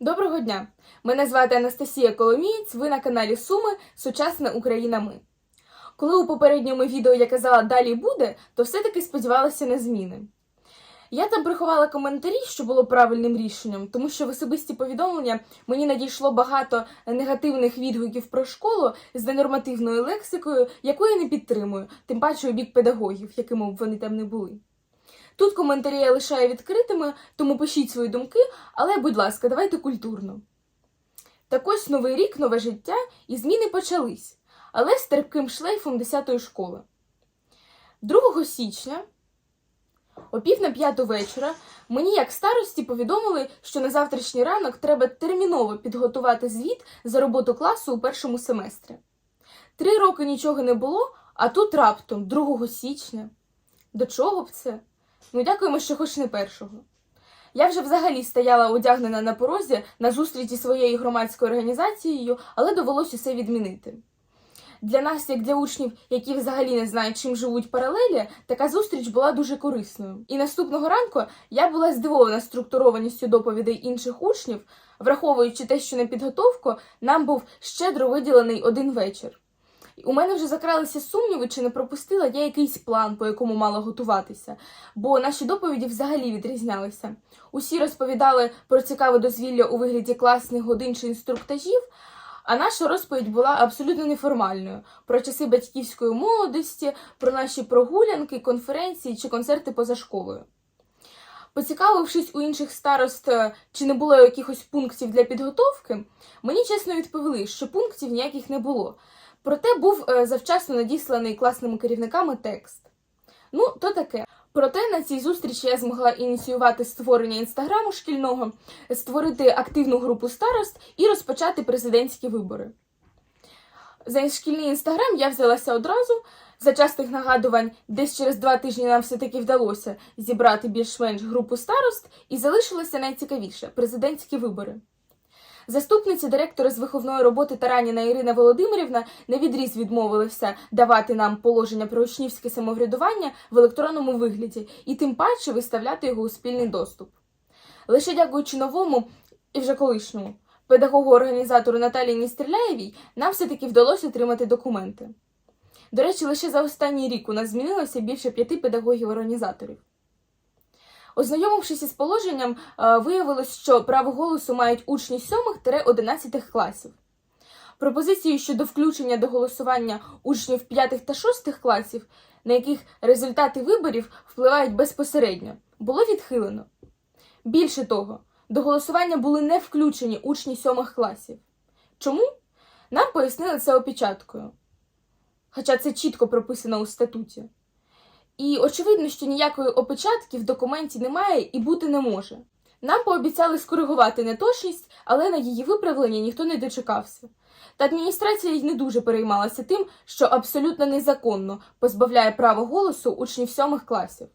Доброго дня! Мене звати Анастасія Коломієць, ви на каналі Суми Сучасна Україна Ми. Коли у попередньому відео я казала далі буде, то все-таки сподівалася на зміни. Я там приховала коментарі, що було правильним рішенням, тому що в особисті повідомлення мені надійшло багато негативних відгуків про школу з ненормативною лексикою, яку я не підтримую, тим паче у бік педагогів, якими б вони там не були. Тут коментарі я лишаю відкритими, тому пишіть свої думки, але, будь ласка, давайте культурно. Так ось новий рік, нове життя, і зміни почались, але з терпким шлейфом 10-ї школи. 2 січня, о пів на п'яту вечора, мені, як старості, повідомили, що на завтрашній ранок треба терміново підготувати звіт за роботу класу у першому семестрі. Три роки нічого не було, а тут раптом 2 січня. До чого б це? Ну, дякуємо, що хоч не першого. Я вже взагалі стояла одягнена на порозі на зустрічі своєю громадською організацією, але довелося усе відмінити. Для нас, як для учнів, які взагалі не знають, чим живуть паралелі, така зустріч була дуже корисною. І наступного ранку я була здивована структурованістю доповідей інших учнів, враховуючи те, що на підготовку нам був щедро виділений один вечір. У мене вже закралися сумніви, чи не пропустила я якийсь план, по якому мала готуватися, бо наші доповіді взагалі відрізнялися. Усі розповідали про цікаве дозвілля у вигляді класних годин чи інструктажів, а наша розповідь була абсолютно неформальною про часи батьківської молодості, про наші прогулянки, конференції чи концерти поза школою. Поцікавившись у інших старост, е, чи не було якихось пунктів для підготовки, мені чесно відповіли, що пунктів ніяких не було. Проте був е, завчасно надісланий класними керівниками текст. Ну, то таке. Проте на цій зустрічі я змогла ініціювати створення інстаграму шкільного, створити активну групу старост і розпочати президентські вибори. За шкільний інстаграм я взялася одразу. За частих нагадувань, десь через два тижні нам все-таки вдалося зібрати більш-менш групу старост, і залишилося найцікавіше президентські вибори. Заступниця директора з виховної роботи Тараніна Ірина Володимирівна на відріз відмовилася давати нам положення про учнівське самоврядування в електронному вигляді і тим паче виставляти його у спільний доступ. Лише дякуючи новому і вже колишньому педагогу-організатору Наталії Ністерляєвій, нам все-таки вдалося отримати документи. До речі, лише за останній рік у нас змінилося більше п'яти педагогів-організаторів. Ознайомившись із положенням, е, виявилось, що право голосу мають учні 7-11 класів. Пропозицію щодо включення до голосування учнів 5 та 6 класів, на яких результати виборів впливають безпосередньо, було відхилено. Більше того, до голосування були не включені учні 7 класів. Чому? Нам пояснили це опечаткою. Хоча це чітко прописано у статуті. І очевидно, що ніякої опечатки в документі немає і бути не може. Нам пообіцяли скоригувати неточність, але на її виправлення ніхто не дочекався. Та адміністрація й не дуже переймалася тим, що абсолютно незаконно позбавляє права голосу учнів сьомих класів.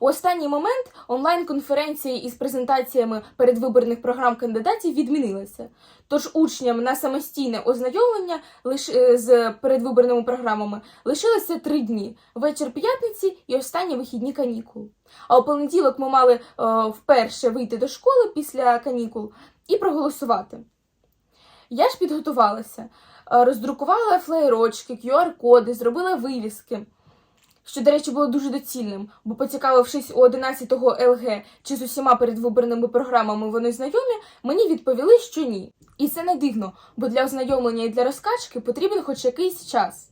У останній момент онлайн-конференції із презентаціями передвиборних програм кандидатів відмінилася. Тож учням на самостійне ознайомлення лиш- з передвиборними програмами лишилося три дні: вечір п'ятниці і останні вихідні канікул. А у понеділок ми мали е, вперше вийти до школи після канікул і проголосувати. Я ж підготувалася, е, роздрукувала флеєрочки, QR-коди, зробила вивіски що, до речі, було дуже доцільним, бо поцікавившись у 11-го ЛГ чи з усіма передвиборними програмами вони знайомі, мені відповіли, що ні. І це не дивно, бо для ознайомлення і для розкачки потрібен хоч якийсь час.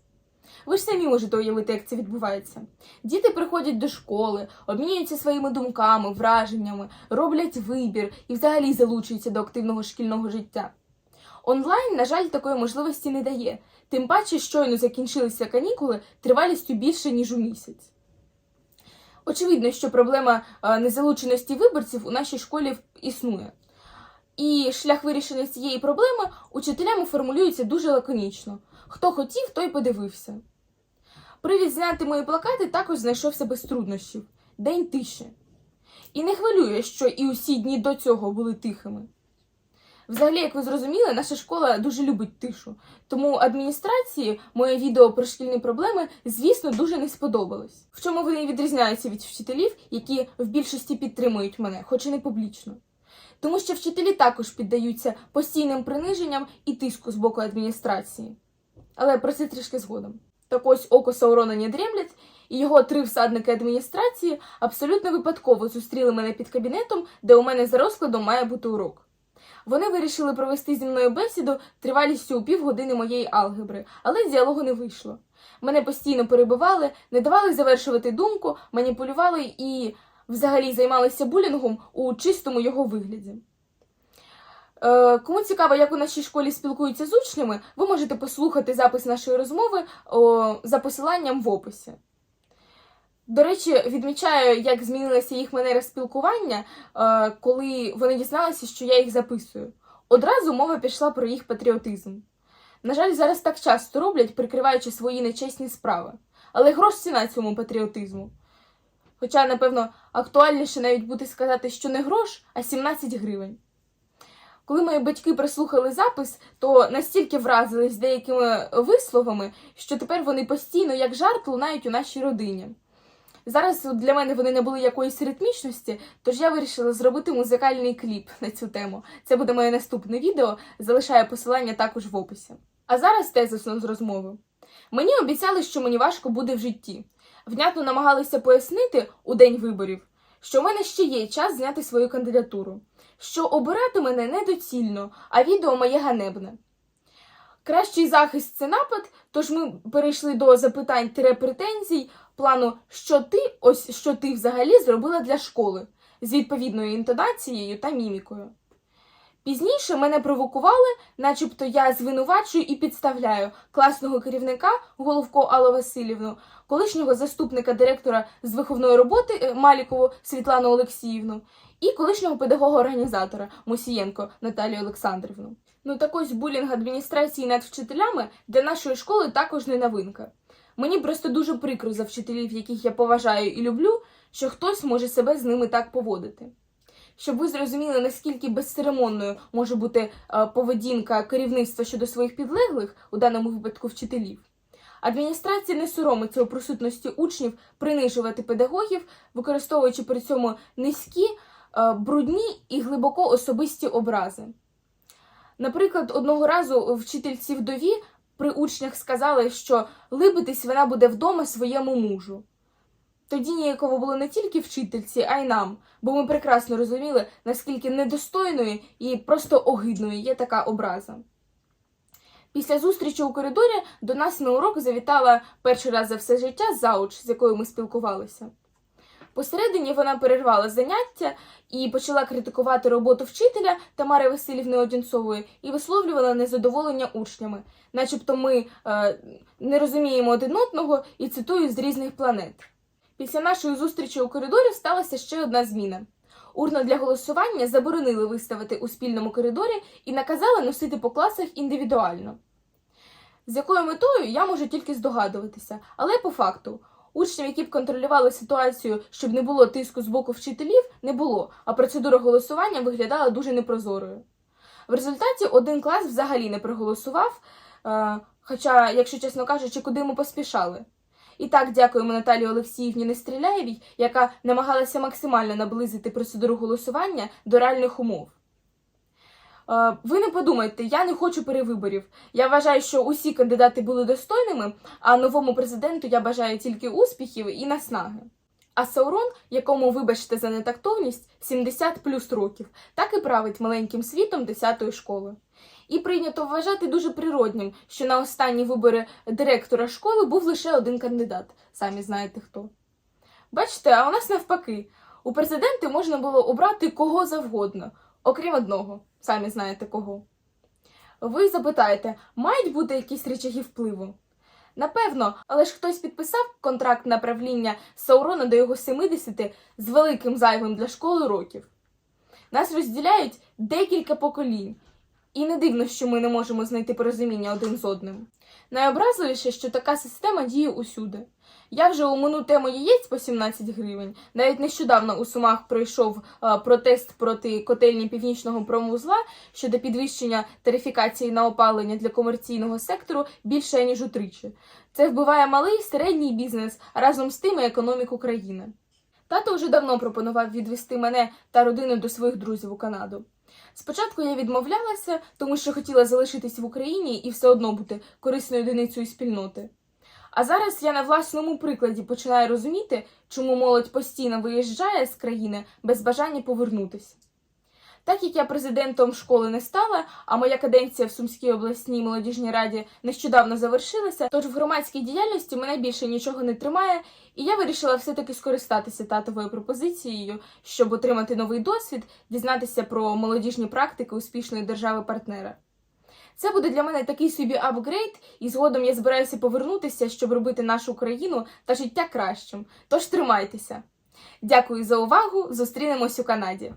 Ви ж самі можете уявити, як це відбувається. Діти приходять до школи, обмінюються своїми думками, враженнями, роблять вибір і взагалі залучуються до активного шкільного життя. Онлайн, на жаль, такої можливості не дає, тим паче щойно закінчилися канікули тривалістю більше, ніж у місяць. Очевидно, що проблема е, незалученості виборців у нашій школі існує. І шлях вирішення цієї проблеми учителями формулюється дуже лаконічно: хто хотів, той подивився. Привід зняти мої плакати також знайшовся без труднощів день тиші. І не хвилює, що і усі дні до цього були тихими. Взагалі, як ви зрозуміли, наша школа дуже любить тишу. Тому адміністрації моє відео про шкільні проблеми, звісно, дуже не сподобалось. В чому вони відрізняються від вчителів, які в більшості підтримують мене, хоч і не публічно. тому що вчителі також піддаються постійним приниженням і тиску з боку адміністрації. Але про це трішки згодом. Так ось око Саурона не дремлять, і його три всадники адміністрації абсолютно випадково зустріли мене під кабінетом, де у мене за розкладом має бути урок. Вони вирішили провести зі мною бесіду тривалістю у півгодини моєї алгебри, але діалогу не вийшло. Мене постійно перебивали, не давали завершувати думку, маніпулювали і взагалі займалися булінгом у чистому його вигляді. Е, кому цікаво, як у нашій школі спілкуються з учнями, ви можете послухати запис нашої розмови о, за посиланням в описі. До речі, відмічаю, як змінилася їх манера спілкування, е, коли вони дізналися, що я їх записую. Одразу мова пішла про їх патріотизм. На жаль, зараз так часто роблять, прикриваючи свої нечесні справи. Але грош ціна цьому патріотизму. Хоча, напевно, актуальніше навіть буде сказати, що не грош, а 17 гривень. Коли мої батьки прослухали запис, то настільки вразились деякими висловами, що тепер вони постійно, як жарт, лунають у нашій родині. Зараз для мене вони не були якоїсь ритмічності, тож я вирішила зробити музикальний кліп на цю тему. Це буде моє наступне відео, залишаю посилання також в описі. А зараз тезисно з розмови. Мені обіцяли, що мені важко буде в житті. Внятно намагалися пояснити у день виборів, що в мене ще є час зняти свою кандидатуру, що обирати мене недоцільно, а відео моє ганебне. Кращий захист це напад, тож ми перейшли до запитань претензій плану, що ти, ось що ти взагалі зробила для школи з відповідною інтонацією та мімікою. Пізніше мене провокували, начебто я звинувачую і підставляю класного керівника Головко Аллу Васильівну, колишнього заступника директора з виховної роботи е, Малікову Світлану Олексіївну і колишнього педагога-організатора Мусієнко Наталію Олександрівну. Ну так ось булінг адміністрації над вчителями для нашої школи також не новинка. Мені просто дуже прикро за вчителів, яких я поважаю і люблю, що хтось може себе з ними так поводити. Щоб ви зрозуміли, наскільки безцеремонною може бути е, поведінка керівництва щодо своїх підлеглих, у даному випадку вчителів. Адміністрація не соромиться у присутності учнів принижувати педагогів, використовуючи при цьому низькі, е, брудні і глибоко особисті образи. Наприклад, одного разу вчительці вдові при учнях сказали, що либитись вона буде вдома своєму мужу. Тоді ніяково було не тільки вчительці, а й нам, бо ми прекрасно розуміли, наскільки недостойною і просто огидною є така образа. Після зустрічі у коридорі до нас на урок завітала перший раз за все життя зауч, з якою ми спілкувалися. Посередині вона перервала заняття і почала критикувати роботу вчителя Тамари Васильівни Одінцової і висловлювала незадоволення учнями, начебто ми е, не розуміємо один одного і цитую з різних планет. Після нашої зустрічі у коридорі сталася ще одна зміна. Урну для голосування заборонили виставити у спільному коридорі і наказали носити по класах індивідуально. З якою метою я можу тільки здогадуватися, але по факту учнів, які б контролювали ситуацію, щоб не було тиску з боку вчителів, не було, а процедура голосування виглядала дуже непрозорою. В результаті один клас взагалі не проголосував, е, хоча, якщо чесно кажучи, куди ми поспішали. І так дякуємо Наталії Олексіївні Нестріляєвій, яка намагалася максимально наблизити процедуру голосування до реальних умов. Е, Ви не подумайте, я не хочу перевиборів. Я вважаю, що усі кандидати були достойними, а новому президенту я бажаю тільки успіхів і наснаги. А Саурон, якому, вибачте за нетактовність, 70 плюс років, так і править маленьким світом 10-ї школи. І прийнято вважати дуже природнім, що на останні вибори директора школи був лише один кандидат, самі знаєте хто. Бачите, а у нас навпаки, у президенти можна було обрати кого завгодно, окрім одного, самі знаєте кого. Ви запитаєте, мають бути якісь речаги впливу? Напевно, але ж хтось підписав контракт на правління Саурона до його 70 з великим зайвим для школи років. Нас розділяють декілька поколінь, і не дивно, що ми не можемо знайти порозуміння один з одним. Найобразливіше, що така система діє усюди. Я вже умину тему яєць по 17 гривень. Навіть нещодавно у Сумах пройшов е, протест проти котельні північного промвузла щодо підвищення тарифікації на опалення для комерційного сектору більше ніж утричі. Це вбиває малий середній бізнес разом з тим і економіку країни. Тато вже давно пропонував відвести мене та родину до своїх друзів у Канаду. Спочатку я відмовлялася, тому що хотіла залишитись в Україні і все одно бути корисною одиницею спільноти. А зараз я на власному прикладі починаю розуміти, чому молодь постійно виїжджає з країни без бажання повернутися. Так як я президентом школи не стала, а моя каденція в Сумській обласній молодіжній раді нещодавно завершилася, тож в громадській діяльності мене більше нічого не тримає, і я вирішила все-таки скористатися татовою пропозицією, щоб отримати новий досвід, дізнатися про молодіжні практики успішної держави-партнера. Це буде для мене такий собі апгрейд, і згодом я збираюся повернутися, щоб робити нашу країну та життя кращим. Тож тримайтеся. Дякую за увагу. Зустрінемось у Канаді.